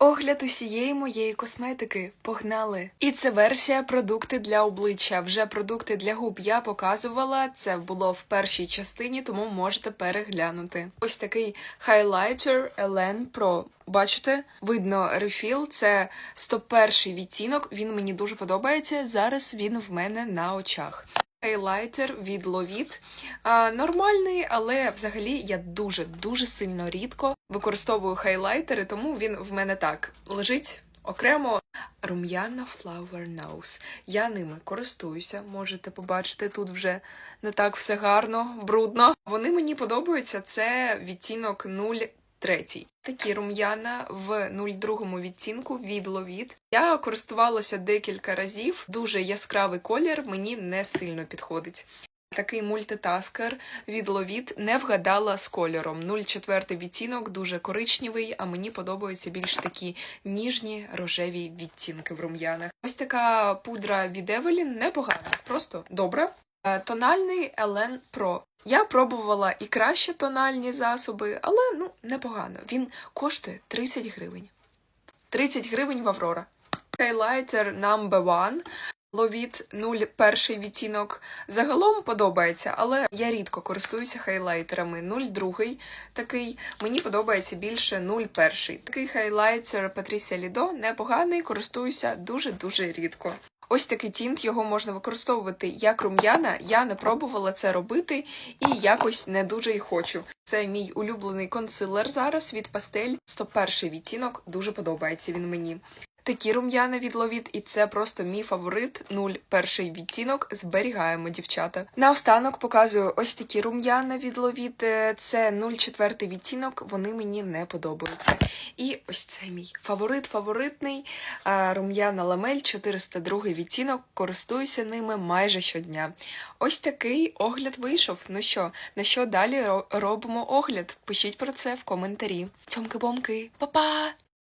Огляд усієї моєї косметики. Погнали! І це версія продукти для обличчя. Вже продукти для губ я показувала. Це було в першій частині, тому можете переглянути. Ось такий хайлайтер Elen Pro. Бачите, видно рефіл. Це 101 відтінок. Він мені дуже подобається. Зараз він в мене на очах. Хайлайтер від Lovit. Нормальний, але взагалі я дуже дуже сильно рідко використовую хайлайтери, тому він в мене так лежить окремо. Рум'яна Flower Nose. Я ними користуюся. Можете побачити тут вже не так все гарно, брудно. Вони мені подобаються. Це відтінок 03. Такі рум'яна в 02 відтінку від Lovit. Я користувалася декілька разів. Дуже яскравий колір мені не сильно підходить. Такий мультитаскер від Lovit не вгадала з кольором. 04 відтінок, дуже коричневий, а мені подобаються більш такі ніжні рожеві відтінки в рум'янах. Ось така пудра від Evelyn непогана, просто добра. Е, Тональний Elen Pro. Я пробувала і краще тональні засоби, але ну непогано. Він коштує 30 гривень. 30 гривень в Аврора. Хайлайтер Number One. Ловіт 01 відтінок. Загалом подобається, але я рідко користуюся хайлайтерами. 02 такий. Мені подобається більше 01. Такий хайлайтер Патрісія Лідо непоганий, користуюся дуже-дуже рідко. Ось такий тінт, його можна використовувати як рум'яна. Я не пробувала це робити і якось не дуже й хочу. Це мій улюблений консилер зараз від пастель. 101 відтінок, дуже подобається він мені. Такі рум'яна від Ловіт, і це просто мій фаворит. 01 відтінок. Зберігаємо, дівчата. Наостанок показую ось такі рум'яна від Ловіт. Е, Це 04 відтінок. Вони мені не подобаються. І ось це мій фаворит, фаворитний рум'яна ламель 402 відтінок. Користуюся ними майже щодня. Ось такий огляд вийшов. Ну що, на що далі робимо огляд? Пишіть про це в коментарі. Цьомки-бомки, па-па!